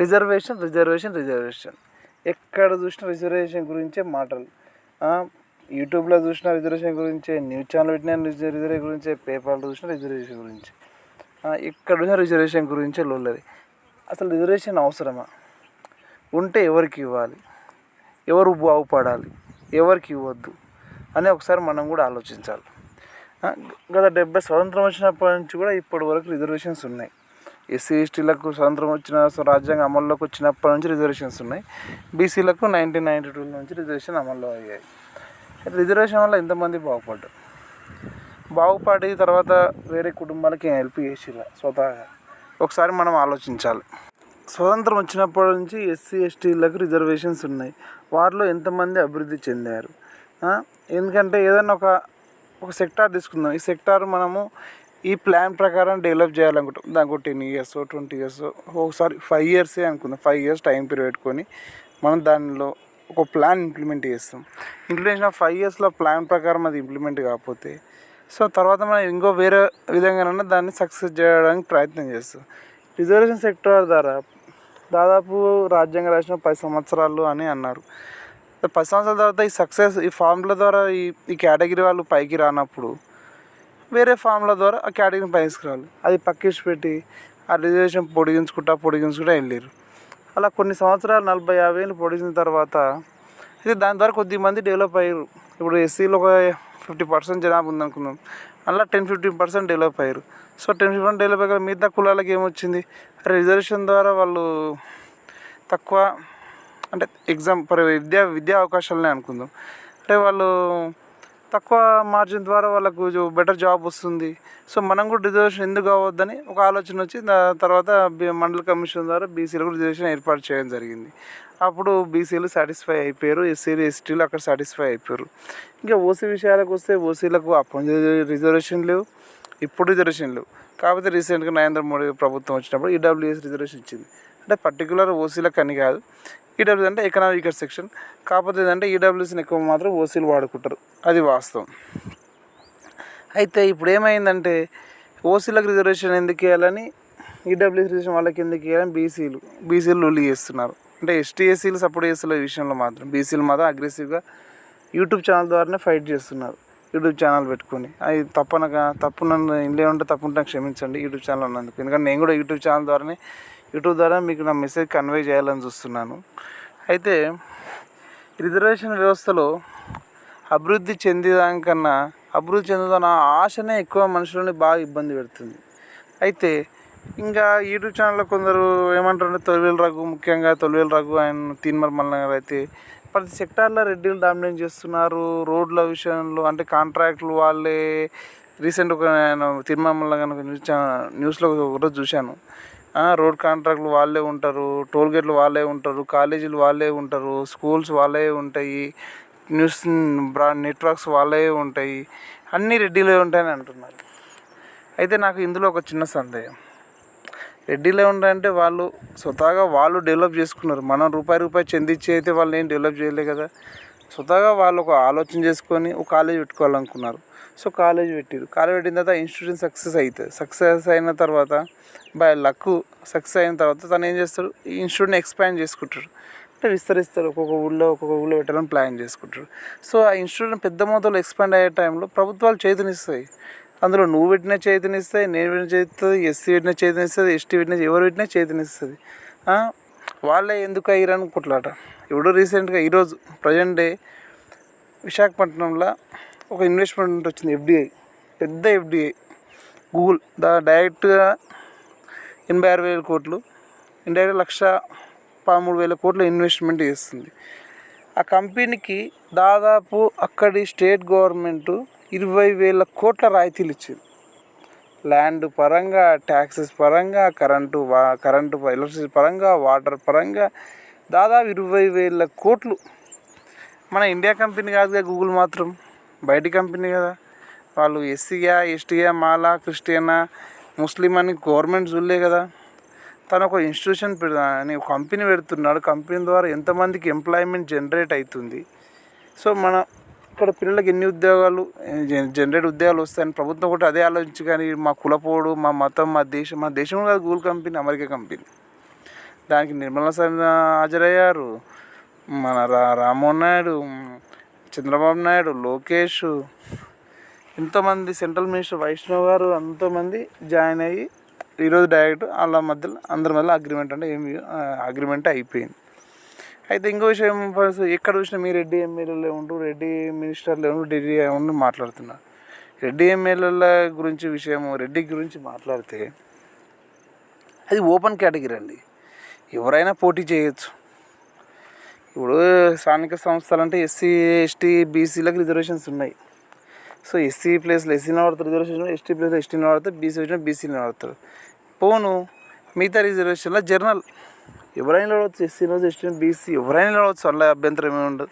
Reservation reservation reservation. ఎక్కడ చూసినా reservation గురించే మాటలు. యూట్యూబ్లో చూసిన రిజర్వేషన్ గురించే న్యూస్ ఛానల్ పెట్టిన రిజర్వేషన్ గురించే పేపర్లో చూసిన రిజర్వేషన్ గురించి. ఎక్కడ చూసిన రిజర్వేషన్ గురించే లోల్లది. అసలు రిజర్వేషన్ అవసరమా? ఉంటే ఎవరికి ఇవ్వాలి? ఎవరు బాగుపడాలి? ఎవరికి ఇవ్వద్దు? అని ఒకసారి మనం కూడా ఆలోచించాలి. గత డెబ్బై స్వతంత్రం వచ్చినప్పటి నుంచి కూడా ఇప్పటి వరకు రిజర్వేషన్స్ ఉన్నాయి. ఎస్సీ ఎస్టీలకు స్వతంత్రం వచ్చిన స్వ- రాజ్యాంగం అమల్లోకి వచ్చినప్పటి నుంచి రిజర్వేషన్స్ ఉన్నాయి. బీసీలకు నైన్టీన్ నైంటీ టూ నుంచి రిజర్వేషన్ అమల్లో అయ్యాయి. రిజర్వేషన్ వల్ల ఎంతమంది బాగుపడ్డారు? బాగుపడి తర్వాత వేరే కుటుంబాలకి హెల్ప్ చేసిరా స్వతహాగా. ఒకసారి మనం ఆలోచించాలి. స్వతంత్రం వచ్చినప్పటి నుంచి ఎస్సీ ఎస్టీలకు రిజర్వేషన్స్ ఉన్నాయి. వారిలో ఎంతమంది అభివృద్ధి చెందారు? ఎందుకంటే ఏదైనా ఒక ఒక సెక్టార్ తీసుకుందాం. ఈ సెక్టార్ మనము ఈ ప్లాన్ ప్రకారం డెవలప్ చేయాలనుకుంటాం దానికి ఒక టెన్ ఇయర్స్ ట్వంటీ ఇయర్స్ ఒకసారి ఫైవ్ ఇయర్సే అనుకుందాం. ఫైవ్ ఇయర్స్ టైం పీరియడ్ పెట్టుకొని మనం దానిలో ఒక ప్లాన్ ఇంప్లిమెంట్ చేస్తాం. ఇంప్లిమెంట్ చేసిన ఫైవ్ ఇయర్స్లో ప్లాన్ ప్రకారం అది ఇంప్లిమెంట్ కాకపోతే సో తర్వాత మనం ఇంకో వేరే విధంగానైనా దాన్ని సక్సెస్ చేయడానికి ప్రయత్నం చేస్తాం. రిజర్వేషన్ సెక్టర్ ద్వారా దాదాపు రాజ్యాంగం రాసిన పది సంవత్సరాలు అని అన్నారు. పది సంవత్సరాల తర్వాత ఈ సక్సెస్ ఈ ఫార్ముల ద్వారా ఈ ఈ కేటగిరీ వాళ్ళు పైకి రానప్పుడు వేరే ఫామ్ల ద్వారా ఆ కేటగిరీని పైకి అది పక్కేసి పెట్టి ఆ రిజర్వేషన్ పొడిగించుకుంటా పొడిగించుకుంటా వెళ్ళారు అలా కొన్ని సంవత్సరాలు నలభై యాభై ఏళ్ళు పొడిచిన తర్వాత ఇది దాని ద్వారా కొద్ది మంది డెవలప్ అయ్యారు. ఇప్పుడు ఎస్సీలో ఒక ఫిఫ్టీ పర్సెంట్ జనాభా ఉందనుకుందాం అలా టెన్ ఫిఫ్టీన్ పర్సెంట్ డెవలప్ అయ్యారు. సో టెన్ ఫిఫ్టీన్ డెవలప్ అయ్యారు మిగతా కులాలకి ఏమొచ్చింది? రిజర్వేషన్ ద్వారా వాళ్ళు తక్కువ అంటే ఎగ్జామ్ పర్ విద్యా విద్యా అవకాశాలనే అనుకుందాం. అంటే వాళ్ళు తక్కువ మార్జిన్ ద్వారా వాళ్ళకు బెటర్ జాబ్ వస్తుంది. సో మనం కూడా రిజర్వేషన్ ఎందుకు కావద్దని ఒక ఆలోచన వచ్చి దా- తర్వాత మండల కమిషన్ ద్వారా బీసీలకు రిజర్వేషన్ ఏర్పాటు చేయడం జరిగింది. అప్పుడు బీసీలు సాటిస్ఫై అయిపోయారు ఎస్సీలు ఎస్టీలు అక్కడ సాటిస్ఫై అయిపోయారు. ఇంకా ఓసీ విషయాలకు వస్తే ఓసీలకు అప్పుడు రిజర్వేషన్ లేవు ఇప్పుడు రిజర్వేషన్ లేవు. కాకపోతే రీసెంట్గా నరేంద్ర మోడీ ప్రభుత్వం వచ్చినప్పుడు ఈడబ్ల్యూఎస్ రిజర్వేషన్ ఇచ్చింది. అంటే పర్టికులర్ ఓసీలకు అని కాదు ఈడబ్ల్యూ అంటే ఎకనామిక్ సెక్షన్ కాకపోతే ఏంటంటే ఈడబ్ల్యూసీని ఎక్కువ మాత్రం ఓసీలు వాడుకుంటారు. అది వాస్తవం. అయితే ఇప్పుడు ఏమైందంటే ఓసీలకు రిజర్వేషన్ ఎందుకు వేయాలని ఈడబ్ల్యూసీ రిజర్వేషన్ వాళ్ళకి ఎందుకు వేయాలని బీసీలు బీసీలు లొల్లి చేస్తున్నారు. అంటే ఎస్టీ ఎస్సీలు సపోర్ట్ చేస్తున్న విషయంలో మాత్రం బీసీలు మాత్రం అగ్రెసివ్గా యూట్యూబ్ ఛానల్ ద్వారానే ఫైట్ చేస్తున్నారు. యూట్యూబ్ ఛానల్ పెట్టుకొని. అది తప్పనగా తప్పు నన్ను ఇంట్లో ఉంటే తప్పు ఉంటే క్షమించండి యూట్యూబ్ ఛానల్ ఉన్నందుకు ఎందుకంటే నేను కూడా యూట్యూబ్ ఛానల్ ద్వారానే యూట్యూబ్ ద్వారా మీకు నా మెసేజ్ కన్వే చేయాలని చూస్తున్నాను. అయితే రిజర్వేషన్ వ్యవస్థలో అభివృద్ధి చెందేదానికన్నా అభివృద్ధి చెందుతున్న ఆశనే ఎక్కువ మనుషులని బాగా ఇబ్బంది పెడుతుంది. అయితే ఇంకా యూట్యూబ్ ఛానల్లో కొందరు ఏమంటారంటే తొలివేలు రఘు ముఖ్యంగా తొలివేలు రఘు ఆయన తీన్మర్ మల్ల గారు అయితే ప్రతి సెక్టార్లో రెడ్డిలు డామినేట్ చేస్తున్నారు. రోడ్ల విషయంలో అంటే కాంట్రాక్ట్లు వాళ్ళే రీసెంట్ ఒక నేను తిరుమల మల్ల గారు న్యూస్ ఛానల్ న్యూస్లో ఒకరోజు చూశాను. రోడ్ కాంట్రాక్ట్లు వాళ్ళే ఉంటారు టోల్ గేట్లు వాళ్ళే ఉంటారు కాలేజీలు వాళ్ళే ఉంటారు స్కూల్స్ వాళ్ళే ఉంటాయి న్యూస్ బ్రా నెట్వర్క్స్ వాళ్ళే ఉంటాయి అన్నీ రెడ్డీలే ఉంటాయని అంటున్నారు. అయితే నాకు ఇందులో ఒక చిన్న సందేహం. రెడ్డిలో ఉంటాయంటే వాళ్ళు స్వతహాగా వాళ్ళు డెవలప్ చేసుకున్నారు. మనం రూపాయి రూపాయి చెందించి అయితే వాళ్ళు ఏం డెవలప్ చేయలే కదా. స్వతహాగా వాళ్ళు ఒక ఆలోచన చేసుకొని ఒక కాలేజ్ పెట్టుకోవాలనుకున్నారు. సో కాలేజ్ పెట్టారు కాలేజ్ పెట్టిన తర్వాత ఇన్స్టిట్యూషన్ సక్సెస్ అవుతుంది సక్సెస్ అయిన తర్వాత బై లక్ సక్సెస్ అయిన తర్వాత తను ఏం చేస్తాడు? ఈ ఇన్స్టిట్యూట్ని ఎక్స్పాండ్ చేసుకుంటాడు. అంటే విస్తరిస్తారు. ఒక్కొక్క ఊళ్ళో ఒక్కొక్క ఊళ్ళో పెట్టాలని ప్లాన్ చేసుకుంటారు. సో ఆ ఇన్స్టిట్యూట్ పెద్ద మొత్తంలో ఎక్స్పాండ్ అయ్యే టైంలో ప్రభుత్వాలు చేతునిస్తాయి. అందులో నువ్వు పెట్టిన చేతినిస్తాయి నేను పెట్టిన చేతుంది ఎస్సీ పెట్టిన చేతినిస్తుంది ఎస్టీ పెట్టిన ఎవరు పెట్టినా చేతినిస్తుంది వాళ్ళే ఎందుకు అయ్యారు కొట్లాట ఇప్పుడు రీసెంట్గా ఈరోజు ప్రజెంట్ డే విశాఖపట్నంలో ఒక ఇన్వెస్ట్మెంట్ వచ్చింది ఎఫ్డిఐ పెద్ద ఎఫ్డిఐ గూగుల్ దా డైరెక్ట్గా ఎనభై ఆరు వేల కోట్లు ఇండైరెక్ట్ లక్ష పదమూడు వేల కోట్ల ఇన్వెస్ట్మెంట్ చేస్తుంది. ఆ కంపెనీకి దాదాపు అక్కడి స్టేట్ గవర్నమెంట్ ఇరవై వేల కోట్ల రాయితీలు ఇచ్చింది. ల్యాండ్ పరంగా ట్యాక్సెస్ పరంగా కరెంటు వా కరెంటు ఎలక్ట్రిసిటీ పరంగా వాటర్ పరంగా దాదాపు ఇరవై వేల కోట్లు. మన ఇండియా కంపెనీ కాదుగా గూగుల్ మాత్రం. బయట కంపెనీ కదా. వాళ్ళు ఎస్సీయా ఎస్టీయా మాలా క్రిస్టియనా ముస్లిం అని గవర్నమెంట్ చూడలే కదా. తను ఒక ఇన్స్టిట్యూషన్ పెడతా ఒక కంపెనీ పెడుతున్నాడు. కంపెనీ ద్వారా ఎంతమందికి ఎంప్లాయ్మెంట్ జనరేట్ అవుతుంది. సో మన ఇక్కడ పిల్లలకి ఎన్ని ఉద్యోగాలు జనరేట్ ఉద్యోగాలు వస్తాయని ప్రభుత్వం కూడా అదే ఆలోచించి కానీ మా కులపోడు మా మతం మా దేశం మా దేశం కాదు గూగుల్ కంపెనీ అమెరికా కంపెనీ దానికి నిర్మలా సీతారామన్ హాజరయ్యారు. మన రా రామ్మోహన్ నాయుడు చంద్రబాబు నాయుడు లోకేష్ ఎంతోమంది సెంట్రల్ మినిస్టర్ వైష్ణవ్ గారు ఎంతోమంది జాయిన్ అయ్యి ఈరోజు డైరెక్ట్ వాళ్ళ మధ్యలో అందరి మధ్యలో అగ్రిమెంట్ అంటే ఏమి అగ్రిమెంట్ అయిపోయింది. అయితే ఇంకో విషయం ఫస్ట్ ఎక్కడ చూసినా మీ రెడ్డి ఎమ్మెల్యేలే ఉంటూ రెడ్డి మినిస్టర్లే ఉంటూ రెడ్డి ఉండి మాట్లాడుతున్నారు. రెడ్డి ఎమ్మెల్యేల గురించి విషయం రెడ్డి గురించి మాట్లాడితే అది ఓపెన్ కేటగిరీ అండి. ఎవరైనా పోటీ చేయొచ్చు. ఇప్పుడు స్థానిక సంస్థలు అంటే ఎస్సీ ఎస్టీ బీసీలకు రిజర్వేషన్స్ ఉన్నాయి. సో ఎస్సీ ప్లేస్లో ఎస్సీ వాడతారు రిజర్వేషన్ ఎస్టీ ప్లేస్లో ఎస్టీ వాడతారు బీసీ వచ్చిన బీసీని వాడతారు పోను మిగతా రిజర్వేషన్లో జర్నల్. ఎవరైనా నిలవచ్చు ఎస్సీ రోజు ఎస్టీ బీసీ ఎవరైనా నిలవచ్చు అందులో అభ్యంతరం ఏమి ఉండదు.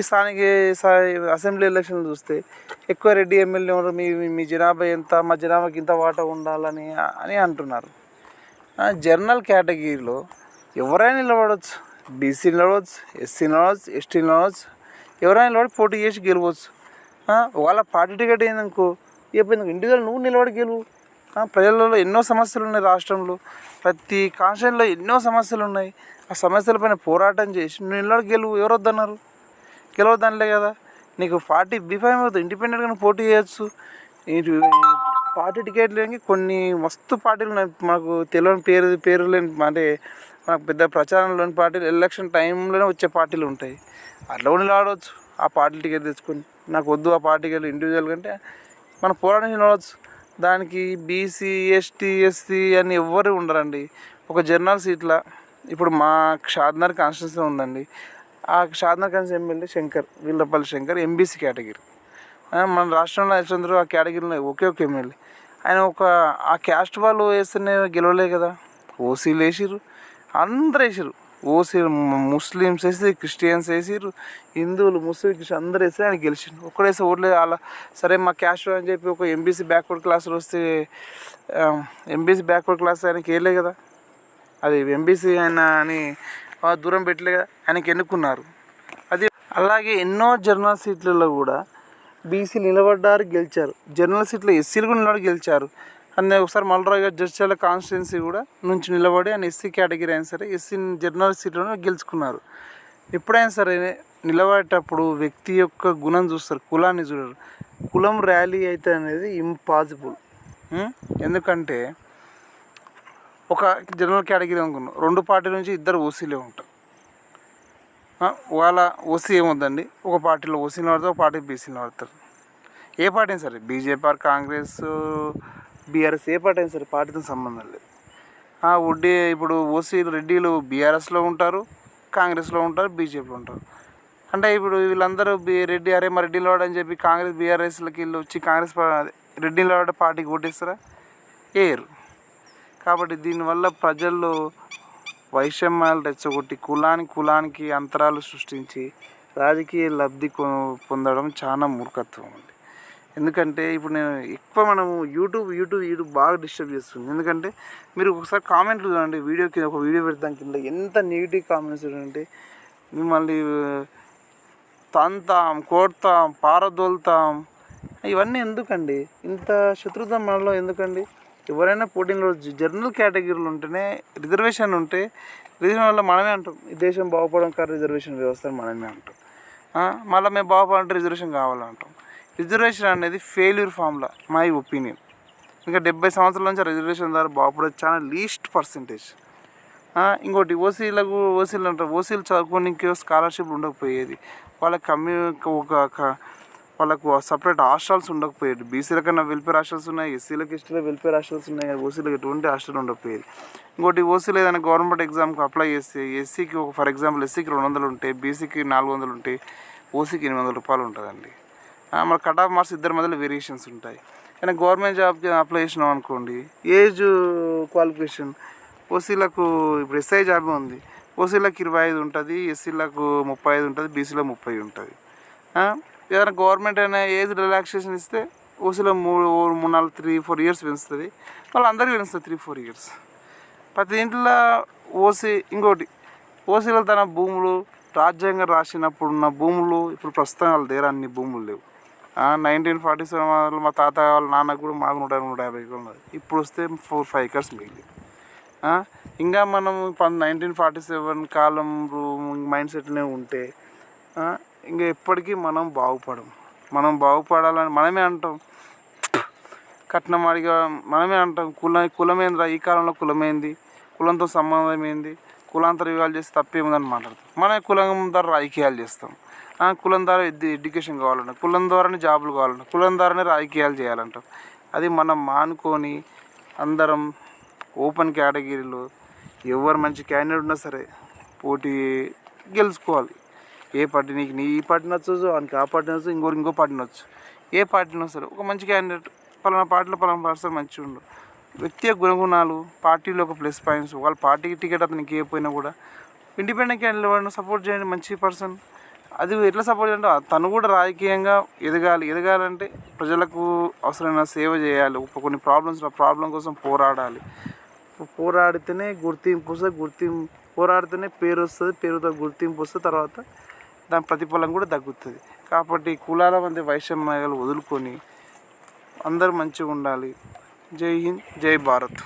ఈ స్థానిక సా- అసెంబ్లీ ఎలక్షన్లు చూస్తే ఎక్కువ రెడ్డి ఎమ్మెల్యే ఉన్నారు మీ మీ జనాభా ఎంత? మా జనాభాకి ఇంత వాటా ఉండాలని అని అంటున్నారు. జర్నల్ కేటగిరీలో ఎవరైనా నిలబడవచ్చు బీసీ నడవచ్చు ఎస్సీ నడవచ్చు ఎస్టీ నడవచ్చు ఎవరైనా నిలబడి పోటీ చేసి గెలవచ్చు. వాళ్ళ పార్టీ టికెట్ ఏందనుకో? ఇకపోయింది ఇండివిజువల్ నువ్వు నిలబడి గెలువు. ప్రజలలో ఎన్నో సమస్యలు ఉన్నాయి రాష్ట్రంలో. ప్రతి కాన్స్టిట్యూన్లో ఎన్నో సమస్యలు ఉన్నాయి. ఆ సమస్యలపైన పోరాటం చేసి నువ్వు నిలబడి గెలువు ఎవరొద్దన్నారు? గెలవద్దనిలే కదా. నీకు పార్టీ బిఫైమ్ అవుతుంది ఇండిపెండెంట్గా నువ్వు పోటీ చేయొచ్చు. పార్టీ టికెట్ లేని కొన్ని మస్తు పార్టీలు ఉన్నాయి. మనకు తెలియని పేరు పేరు లేని అంటే మనకు పెద్ద ప్రచారంలోని పార్టీలు ఎలక్షన్ టైంలోనే వచ్చే పార్టీలు ఉంటాయి. అట్లా కూడా ఆడవచ్చు ఆ పార్టీ టికెట్ తెచ్చుకొని. నాకు వద్దు ఆ పార్టీకి వెళ్ళి ఇండివిజువల్ కంటే మన పోరాటం నిలబడవచ్చు. దానికి బీసీ ఎస్టీ ఎస్సీ అని ఎవ్వరు ఉండరండి. ఒక జర్నల్ సీట్ల ఇప్పుడు మా షాద్నర్ కాన్స్టిట్యూన్సీ ఉందండి. ఆ Shadnagar constituency MLA Shankar. Veerlapally Shankar MBC category మన రాష్ట్రంలో చంద్రు ఆ కేటగిరీలో ఒకే ఒక ఎమ్మెల్యే. ఆయన ఒక ఆ క్యాస్ట్ వాళ్ళు వేస్తేనే గెలవలే కదా. ఓసీలు వేసిర్రు. అందరు వేసారు ఓసీ ముస్లిమ్స్ వేసి క్రిస్టియన్స్ వేసిర్రు హిందువులు ముస్లిం క్రిస్టియన్ అందరు వేసి ఆయన గెలిచిండు. ఒక్కడేసి ఓట్లేదు అలా సరే మా క్యాస్ట్ అని చెప్పి ఒక ఎంబీసీ బ్యాక్వర్డ్ క్లాసులు వస్తే ఎంబీసీ బ్యాక్వర్డ్ క్లాస్ ఆయనకి వేయలే కదా. అది ఎంబీసీ ఆయన అని దూరం పెట్టలే కదా. ఆయనకి ఎన్నుకున్నారు? అది అలాగే ఎన్నో జర్నల్ సీట్లలో కూడా బీసీ నిలబడ్డారు గెలిచారు. జర్నల్ సీట్లో ఎస్సీలు కూడా నిలబడి గెలిచారు. అన్నీ ఒకసారి మల్రావు గారు జడ్చాల కాన్స్టిట్యున్సీ కూడా నుంచి నిలబడి ఆయన ఎస్సీ కేటగిరీ అయినా సరే ఎస్సీ జర్నల్ సీట్లను గెలుచుకున్నారు. ఎప్పుడైనా సరే నిలబడేటప్పుడు వ్యక్తి యొక్క గుణం చూస్తారు కులాన్ని చూడరు. కులం ర్యాలీ అయితే అనేది ఇంపాసిబుల్ ఎందుకంటే ఒక జనరల్ కేటగిరీ అనుకున్నాం రెండు పార్టీల నుంచి ఇద్దరు ఓసీలే ఉంటారు. వాళ్ళ ఓసీ ఏమొద్దండి? ఒక పార్టీలో ఓసీని వాడతారు ఒక పార్టీ బీసీని వాడతారు. ఏ పార్టీ అయినా సరే బీజేపీ ఆర్ కాంగ్రెస్ బీఆర్ఎస్ ఏ పార్టీ అయినా సరే పార్టీతో సంబంధం లేదు. ఆ, వడ్డీ ఇప్పుడు ఓసీలు రెడ్డిలు బీఆర్ఎస్లో ఉంటారు కాంగ్రెస్లో ఉంటారు బీజేపీలో ఉంటారు. అంటే ఇప్పుడు వీళ్ళందరూ బి రెడ్డి అరే మా రెడ్డిలో అని చెప్పి కాంగ్రెస్ బీఆర్ఎస్లకి వీళ్ళు వచ్చి కాంగ్రెస్ పా- అదే, పార్టీకి ఓటేస్తారా? వేయరు కాబట్టి దీనివల్ల ప్రజల్లో వైషమ్యాలు రెచ్చగొట్టి కులానికి కులానికి అంతరాలు సృష్టించి రాజకీయ లబ్ధి కొ- పొందడం చాలా మూర్ఖత్వం అండి. ఎందుకంటే ఇప్పుడు నేను ఎక్కువ మనము యూట్యూబ్ యూట్యూబ్ యూట్యూబ్ బాగా డిస్టర్బ్ చేస్తుంది. ఎందుకంటే మీరు ఒకసారి కామెంట్లు చూడండి వీడియో కింద ఒక వీడియో పెడతాం కింద ఎంత నెగిటివ్ కామెంట్స్ చూడండి. మిమ్మల్ని తంతాం కొడతాం పారదోల్తాం. ఇవన్నీ ఎందుకండి? ఇంత శత్రుత్వం మనలో ఎందుకండి? ఎవరైనా పోటీలో జర్నల్ కేటగిరీలు ఉంటేనే రిజర్వేషన్ ఉంటే రిజర్వేషన్ వల్ల మనమే అంటాం ఈ దేశం బాగుపడడం కాదు రిజర్వేషన్ వ్యవస్థ మనమే అంటాం. మళ్ళీ మేము బాగుపడాలంటే రిజర్వేషన్ కావాలంటాం. రిజర్వేషన్ అనేది ఫెయిల్యూర్ ఫార్ములా మై ఒపీనియన్ ఇంకా డెబ్బై సంవత్సరాల నుంచి రిజర్వేషన్ ద్వారా బాగుపడేది చాలా లీస్ట్ పర్సంటేజ్ ఇంకోటి ఓసీలకు ఓసీలు అంటారు ఓసీలు చదువుకోనికి స్కాలర్షిప్ ఉండకపోయేది. వాళ్ళ కమ్యూ ఒక వాళ్ళకు సపరేట్ హాస్టల్స్ ఉండకపోయేది. బీసీల కన్నా వెల్ఫేర్ హాస్టల్స్ ఉన్నాయి ఎస్సీలకు ఎస్టీలో వెల్ఫేర్ హాస్టల్స్ ఉన్నాయి ఓసీలకు ఎటువంటి హాస్టల్ ఉండకపోయేది. ఇంకోటి ఓసీలు ఏదైనా గవర్నమెంట్ ఎగ్జామ్కి అప్లై చేస్తే ఎస్సీకి ఒక ఫర్ ఎగ్జాంపుల్ ఎస్సీకి రెండు వందలు ఉంటాయి బీసీకి నాలుగు వందలు ఉంటాయి ఓసీకి ఎనిమిది వందల రూపాయలు ఉంటుందండి. మన కట్ ఆఫ్ మార్క్స్ ఇద్దరి మధ్యలో వేరియేషన్స్ ఉంటాయి. కానీ గవర్నమెంట్ జాబ్కి అప్లై చేసినాం అనుకోండి ఏజ్ క్వాలిఫికేషన్ ఓసీలకు ఇప్పుడు ఎస్ఐ జాబ్ ఉంది. ఓసీలకు ఇరవై ఐదు ఉంటుంది ఎస్సీలకు ముప్పై ఐదు ఉంటుంది బీసీలో ముప్పై ఉంటుంది. ఏదైనా గవర్నమెంట్ అయినా ఏజ్ రిలాక్సేషన్ ఇస్తే ఓసీలో మూడు మూడు నాలుగు త్రీ ఫోర్ ఇయర్స్ పెంచుతుంది. వాళ్ళు అందరికీ పెంచుతుంది త్రీ ఫోర్ ఇయర్స్ ప్రతి ఇంట్లో ఓసీ ఇంకోటి ఓసీలో తన భూములు రాజ్యాంగం రాసినప్పుడు ఉన్న భూములు ఇప్పుడు ప్రస్తుతం వాళ్ళ దగ్గర అన్ని భూములు లేవు. నైన్టీన్ ఫార్టీ సెవెన్ వాళ్ళు మా తాత వాళ్ళ నాన్నకు కూడా మాకు నూట నూట యాభై ఉన్నది ఇప్పుడు వస్తే ఫోర్ ఫైవ్ ఎకర్స్ మిగిలి ఇంకా మనం నైన్టీన్ ఫార్టీ సెవెన్ కాలం మైండ్ సెట్నే ఉంటే ఇంకా ఎప్పటికీ మనం బాగుపడం మనం బాగుపడాలని మనమే అంటాం. కట్నం అడిగా మనమే అంటాం. కుల కులమేంద్రా? ఈ కాలంలో కులమైంది? కులంతో సంబంధం ఏంది? కులాంతర వివాహాలు చేసి తప్పేముందని మాట్లాడతాం. మన కులం ద్వారా రాజకీయాలు చేస్తాం. కులం ద్వారా ఎడ్యుకేషన్ కావాలంట. కులం ద్వారానే జాబులు కావాలంట. కులం ద్వారానే రాజకీయాలు చేయాలంటాం. అది మనం మానుకొని అందరం ఓపెన్ కేటగిరీలో ఎవరు మంచి క్యాండిడేట్ ఉన్నా సరే పోటీ గెలుచుకోవాలి. ఏ పార్టీ నీకు నీ ఈ పార్టీ నచ్చచ్చు వానికి ఆ పార్టీ నచ్చు ఇంకోటి ఇంకో పార్టీ నచ్చు ఏ పార్టీ సరే ఒక మంచి క్యాండిడేట్ పలానా పార్టీలో పలానా పర్సన్ మంచిగా ఉండు. వ్యక్తి గుణగుణాలు పార్టీలో ఒక ప్లస్ పాయింట్స్ వాళ్ళ పార్టీకి టికెట్ అతనికి ఇవ్వకపోయినా కూడా ఇండిపెండెంట్ క్యాండిడేట్ సపోర్ట్ చేయండి మంచి పర్సన్. అది ఎట్లా సపోర్ట్ అంటే తను కూడా రాజకీయంగా ఎదగాలి. ఎదగాలంటే ప్రజలకు అవసరమైన సేవ చేయాలి. ఒక కొన్ని ప్రాబ్లమ్స్ ప్రాబ్లం కోసం పోరాడాలి. పోరాడితేనే గుర్తింపు వస్తుంది గుర్తింపు పోరాడితేనే పేరు వస్తుంది పేరుతో గుర్తింపు వస్తుంది తర్వాత దాని ప్రతిఫలం కూడా తగ్గుతుంది. కాబట్టి కులాల మధ్య వైషమ్యాలు వదులుకొని అందరూ మంచిగా ఉండాలి. జై హింద్ జై భారత్.